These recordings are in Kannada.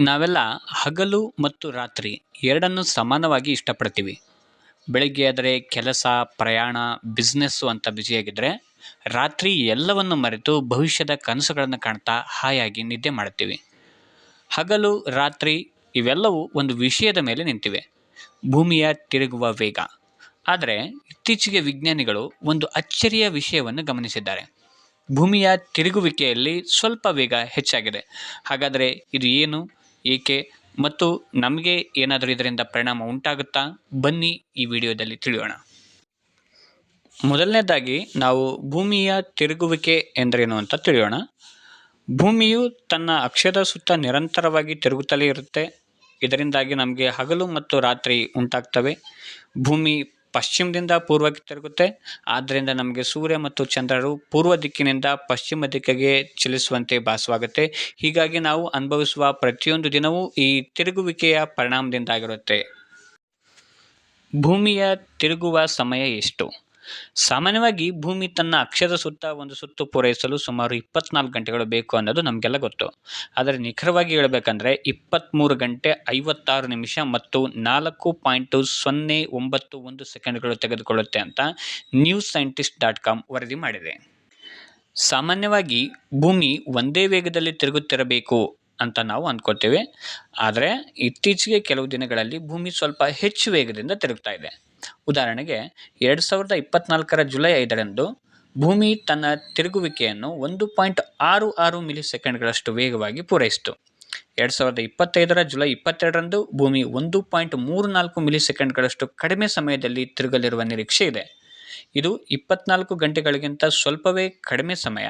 ನಾವೆಲ್ಲ ಹಗಲು ಮತ್ತು ರಾತ್ರಿ ಎರಡನ್ನು ಸಮಾನವಾಗಿ ಇಷ್ಟಪಡ್ತೀವಿ. ಬೆಳಗ್ಗೆ ಆದರೆ ಕೆಲಸ, ಪ್ರಯಾಣ ಬಿಸ್ನೆಸ್ಸು ಅಂತ ಬ್ಯುಸಿಯಾಗಿದ್ದರೆ ರಾತ್ರಿ ಎಲ್ಲವನ್ನು ಮರೆತು ಭವಿಷ್ಯದ ಕನಸುಗಳನ್ನು ಕಾಣ್ತಾ ಹಾಯಾಗಿ ನಿದ್ದೆ ಮಾಡ್ತೀವಿ ಹಗಲು, ರಾತ್ರಿ ಇವೆಲ್ಲವೂ ಒಂದು ವಿಷಯದ ಮೇಲೆ ನಿಂತಿವೆ. ಭೂಮಿಯ ತಿರುಗುವ ವೇಗ. ಆದರೆ ಇತ್ತೀಚೆಗೆ ವಿಜ್ಞಾನಿಗಳು ಒಂದು ಅಚ್ಚರಿಯ ವಿಷಯವನ್ನು ಗಮನಿಸಿದ್ದಾರೆ. ಭೂಮಿಯ ತಿರುಗುವಿಕೆಯಲ್ಲಿ ಸ್ವಲ್ಪ ವೇಗ ಹೆಚ್ಚಾಗಿದೆ. ಹಾಗಾದರೆ ಇದು ಏನು? ಏಕೆ ಮತ್ತು ನಮಗೆ ಏನಾದರೂ ಇದರಿಂದ ಪರಿಣಾಮ ಉಂಟಾಗುತ್ತಾ? ಬನ್ನಿ ಈ ವಿಡಿಯೋದಲ್ಲಿ ತಿಳಿಯೋಣ. ಮೊದಲನೇದಾಗಿ ನಾವು ಭೂಮಿಯ ತಿರುಗುವಿಕೆ ಎಂದರೇನು ಅಂತ ತಿಳಿಯೋಣ. ಭೂಮಿಯು ತನ್ನ ಅಕ್ಷದ ಸುತ್ತ ನಿರಂತರವಾಗಿ ತಿರುಗುತ್ತಲೇ ಇರುತ್ತೆ. ಇದರಿಂದಾಗಿ ನಮಗೆ ಹಗಲು ಮತ್ತು ರಾತ್ರಿ ಉಂಟಾಗ್ತವೆ. ಭೂಮಿ ಪಶ್ಚಿಮದಿಂದ ಪೂರ್ವಕ್ಕೆ ತಿರುಗುತ್ತೆ. ಆದ್ದರಿಂದ ನಮಗೆ ಸೂರ್ಯ ಮತ್ತು ಚಂದ್ರರು ಪೂರ್ವ ದಿಕ್ಕಿನಿಂದ ಪಶ್ಚಿಮ ದಿಕ್ಕಿಗೆ ಚಲಿಸುವಂತೆ ಭಾಸವಾಗುತ್ತೆ. ಹೀಗಾಗಿ ನಾವು ಅನುಭವಿಸುವ ಪ್ರತಿಯೊಂದು ದಿನವೂ ಈ ತಿರುಗುವಿಕೆಯ ಪರಿಣಾಮದಿಂದಾಗಿರುತ್ತೆ. ಭೂಮಿಯ ತಿರುಗುವ ಸಮಯ ಎಷ್ಟು? ಸಾಮಾನ್ಯವಾಗಿ ಭೂಮಿ ತನ್ನ ಅಕ್ಷದ ಸುತ್ತ ಒಂದು ಸುತ್ತು ಪೂರೈಸಲು ಸುಮಾರು ಇಪ್ಪತ್ನಾಲ್ಕು ಗಂಟೆಗಳು ಬೇಕು ಅನ್ನೋದು ನಮಗೆಲ್ಲ ಗೊತ್ತು. ಆದರೆ ನಿಖರವಾಗಿ ಹೇಳಬೇಕಂದ್ರೆ ಇಪ್ಪತ್ತ್ಮೂರು ಗಂಟೆ ಐವತ್ತಾರು ನಿಮಿಷ ಮತ್ತು ನಾಲ್ಕು ಪಾಯಿಂಟು ಸೊನ್ನೆ ಒಂಬತ್ತು ಒಂದು ಸೆಕೆಂಡ್ಗಳು ತೆಗೆದುಕೊಳ್ಳುತ್ತೆ ಅಂತ ನ್ಯೂಸ್ ಸೈಂಟಿಸ್ಟ್ ಡಾಟ್ ಕಾಮ್ ವರದಿ ಮಾಡಿದೆ. ಸಾಮಾನ್ಯವಾಗಿ ಭೂಮಿ ಒಂದೇ ವೇಗದಲ್ಲಿ ತಿರುಗುತ್ತಿರಬೇಕು ಅಂತ ನಾವು ಅಂದ್ಕೋತೇವೆ ಆದರೆ ಇತ್ತೀಚೆಗೆ ಕೆಲವು ದಿನಗಳಲ್ಲಿ ಭೂಮಿ ಸ್ವಲ್ಪ ಹೆಚ್ಚು ವೇಗದಿಂದ ತಿರುಗ್ತಾ ಇದೆ. ಉದಾಹರಣೆಗೆ ಎರಡು ಸಾವಿರದ ಇಪ್ಪತ್ನಾಲ್ಕರ ಜುಲೈ ಐದರಂದು ಭೂಮಿ ತನ್ನ ತಿರುಗುವಿಕೆಯನ್ನು ಒಂದು ಪಾಯಿಂಟ್ ಆರು ಆರು ಮಿಲಿ ಸೆಕೆಂಡ್ಗಳಷ್ಟು ವೇಗವಾಗಿ ಪೂರೈಸಿತು. ಎರಡು ಸಾವಿರದ ಇಪ್ಪತ್ತೈದರ ಜುಲೈ ಇಪ್ಪತ್ತೆರಡರಂದು ಭೂಮಿ ಒಂದು ಪಾಯಿಂಟ್ ಮೂರು ನಾಲ್ಕು ಮಿಲಿ ಸೆಕೆಂಡ್ಗಳಷ್ಟು ಕಡಿಮೆ ಸಮಯದಲ್ಲಿ ತಿರುಗಲಿರುವ ನಿರೀಕ್ಷೆ ಇದೆ. ಇದು ಇಪ್ಪತ್ನಾಲ್ಕು ಗಂಟೆಗಳಿಗಿಂತ ಸ್ವಲ್ಪವೇ ಕಡಿಮೆ ಸಮಯ.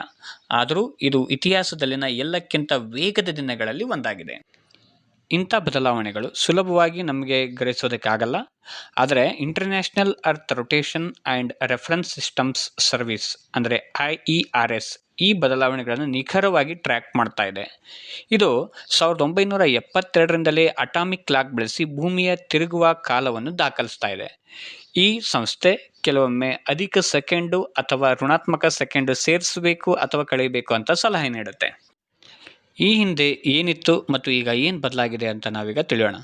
ಆದರೂ ಇದು ಇತಿಹಾಸದಲ್ಲಿನ ಎಲ್ಲಕ್ಕಿಂತ ವೇಗದ ದಿನಗಳಲ್ಲಿ ಒಂದಾಗಿದೆ. ಇಂಥ ಬದಲಾವಣೆಗಳು ಸುಲಭವಾಗಿ ನಮಗೆ ಗ್ರಹಿಸೋದಕ್ಕೆ ಆಗಲ್ಲ ಆದರೆ international earth rotation and reference systems service ಅಂದರೆ ಐ ಇ ಆರ್ ಎಸ್ ಈ ಬದಲಾವಣೆಗಳನ್ನು ನಿಖರವಾಗಿ ಟ್ರ್ಯಾಕ್ ಮಾಡ್ತಾ ಇದೆ. ಇದು ಸಾವಿರದ ಒಂಬೈನೂರ ಎಪ್ಪತ್ತೆರಡರಿಂದಲೇ ಅಟಾಮಿಕ್ ಕ್ಲಾಕ್ ಬಳಸಿ ಭೂಮಿಯ ತಿರುಗುವ ಕಾಲವನ್ನು ದಾಖಲಿಸ್ತಾ ಇದೆ. ಈ ಸಂಸ್ಥೆ ಕೆಲವೊಮ್ಮೆ ಅಧಿಕ ಸೆಕೆಂಡು ಅಥವಾ ಋಣಾತ್ಮಕ ಸೆಕೆಂಡು ಸೇರಿಸಬೇಕು ಅಥವಾ ಕಳೆಯಬೇಕು ಅಂತ ಸಲಹೆ ನೀಡುತ್ತೆ. ಈ ಹಿಂದೆ ಏನಿತ್ತು ಮತ್ತು ಈಗ ಏನು ಬದಲಾಗಿದೆ ಅಂತ ನಾವೀಗ ತಿಳಿಯೋಣ.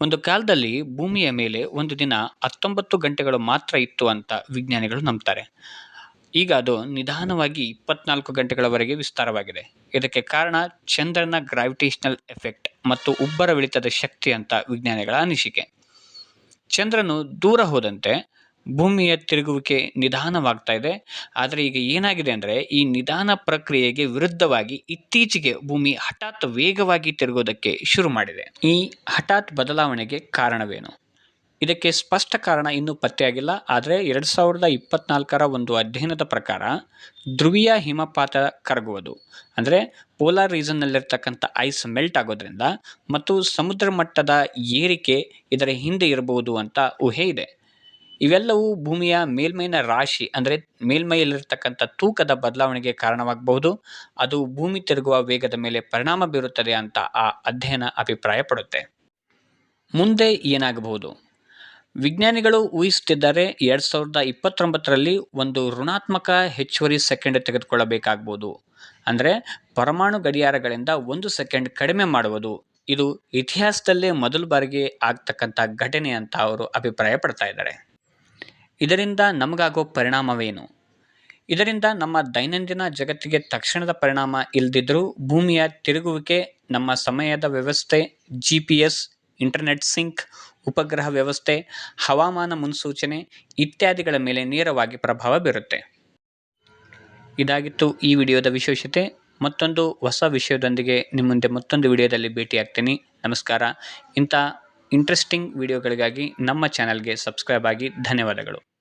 ಒಂದು ಕಾಲದಲ್ಲಿ ಭೂಮಿಯ ಮೇಲೆ ಒಂದು ದಿನ ಹತ್ತೊಂಬತ್ತು ಗಂಟೆಗಳು ಮಾತ್ರ ಇತ್ತು ಅಂತ ವಿಜ್ಞಾನಿಗಳು ನಂಬ್ತಾರೆ. ಈಗ ಅದು ನಿಧಾನವಾಗಿ ಇಪ್ಪತ್ನಾಲ್ಕು ಗಂಟೆಗಳವರೆಗೆ ವಿಸ್ತಾರವಾಗಿದೆ. ಇದಕ್ಕೆ ಕಾರಣ ಚಂದ್ರನ ಗ್ರಾವಿಟೇಷನಲ್ ಎಫೆಕ್ಟ್ ಮತ್ತು ಉಬ್ಬರವಿಳಿತದ ಶಕ್ತಿ ಅಂತ ವಿಜ್ಞಾನಿಗಳ ಅನಿಸಿಕೆ. ಚಂದ್ರನು ದೂರ ಹೋದಂತೆ ಭೂಮಿಯ ತಿರುಗುವಿಕೆ ನಿಧಾನವಾಗ್ತಾ ಇದೆ. ಆದರೆ ಈಗ ಏನಾಗಿದೆ ಅಂದರೆ ಈ ನಿಧಾನ ಪ್ರಕ್ರಿಯೆಗೆ ವಿರುದ್ಧವಾಗಿ ಇತ್ತೀಚೆಗೆ ಭೂಮಿ ಹಠಾತ್ ವೇಗವಾಗಿ ತಿರುಗೋದಕ್ಕೆ ಶುರು ಮಾಡಿದೆ. ಈ ಹಠಾತ್ ಬದಲಾವಣೆಗೆ ಕಾರಣವೇನು? ಇದಕ್ಕೆ ಸ್ಪಷ್ಟ ಕಾರಣ ಇನ್ನೂ ಪತ್ತೆಯಾಗಿಲ್ಲ. ಆದರೆ ಎರಡು ಸಾವಿರದ ಇಪ್ಪತ್ನಾಲ್ಕರ ಒಂದು ಅಧ್ಯಯನದ ಪ್ರಕಾರ ಧ್ರುವೀಯ ಹಿಮಪಾತ ಕರಗುವುದು, ಅಂದರೆ ಪೋಲಾರ್ ರೀಸನ್ನಲ್ಲಿರ್ತಕ್ಕಂಥ ಐಸ್ ಮೆಲ್ಟ್ ಆಗೋದ್ರಿಂದ ಮತ್ತು ಸಮುದ್ರ ಮಟ್ಟದ ಏರಿಕೆ ಇದರ ಹಿಂದೆ ಇರಬಹುದು ಅಂತ ಊಹೆ ಇದೆ. ಇವೆಲ್ಲವೂ ಭೂಮಿಯ ಮೇಲ್ಮೈನ ರಾಶಿ, ಅಂದರೆ ಮೇಲ್ಮೈಯಲ್ಲಿರ್ತಕ್ಕಂಥ ತೂಕದ ಬದಲಾವಣೆಗೆ ಕಾರಣವಾಗಬಹುದು. ಅದು ಭೂಮಿ ತಿರುಗುವ ವೇಗದ ಮೇಲೆ ಪರಿಣಾಮ ಬೀರುತ್ತದೆ ಅಂತ ಆ ಅಧ್ಯಯನ ಅಭಿಪ್ರಾಯಪಡುತ್ತೆ ಮುಂದೆ ಏನಾಗಬಹುದು? ವಿಜ್ಞಾನಿಗಳು ಊಹಿಸುತ್ತಿದ್ದಾರೆ ಎರಡು ಸಾವಿರದ ಇಪ್ಪತ್ತೊಂಬತ್ತರಲ್ಲಿ ಒಂದು ಋಣಾತ್ಮಕ ಹೆಚ್ಚುವರಿ ಸೆಕೆಂಡ್ ತೆಗೆದುಕೊಳ್ಳಬೇಕಾಗ್ಬೋದು. ಅಂದರೆ ಪರಮಾಣು ಗಡಿಯಾರಗಳಿಂದ ಒಂದು ಸೆಕೆಂಡ್ ಕಡಿಮೆ ಮಾಡುವುದು. ಇದು ಇತಿಹಾಸದಲ್ಲೇ ಮೊದಲ ಬಾರಿಗೆ ಆಗ್ತಕ್ಕಂಥ ಘಟನೆ ಅಂತ ಅವರು ಅಭಿಪ್ರಾಯ ಪಡ್ತಾ ಇದ್ದಾರೆ. ಇದರಿಂದ ನಮಗಾಗೋ ಪರಿಣಾಮವೇನು? ಇದರಿಂದ ನಮ್ಮ ದೈನಂದಿನ ಜಗತ್ತಿಗೆ ತಕ್ಷಣದ ಪರಿಣಾಮ ಇಲ್ಲದಿದ್ದರೂ ಭೂಮಿಯ ತಿರುಗುವಿಕೆ, ನಮ್ಮ ಸಮಯದ ವ್ಯವಸ್ಥೆ G P S internet sync ಉಪಗ್ರಹ ವ್ಯವಸ್ಥೆ, ಹವಾಮಾನ ಮುನ್ಸೂಚನೆ ಇತ್ಯಾದಿಗಳ ಮೇಲೆ ನೇರವಾಗಿ ಪ್ರಭಾವ ಬೀರುತ್ತೆ. ಇದಾಗಿತ್ತು ಈ ವಿಡಿಯೋದ ವಿಶೇಷತೆ. ಮತ್ತೊಂದು ಹೊಸ ವಿಷಯದೊಂದಿಗೆ ನಿಮ್ಮ ಮುಂದೆ ಮತ್ತೊಂದು ವಿಡಿಯೋದಲ್ಲಿ ಭೇಟಿಯಾಗ್ತೀನಿ. ನಮಸ್ಕಾರ. ಇಂಥ ಇಂಟ್ರೆಸ್ಟಿಂಗ್ ವಿಡಿಯೋಗಳಿಗಾಗಿ ನಮ್ಮ ಚಾನಲ್ಗೆ ಸಬ್ಸ್ಕ್ರೈಬ್ ಆಗಿ ಧನ್ಯವಾದಗಳು.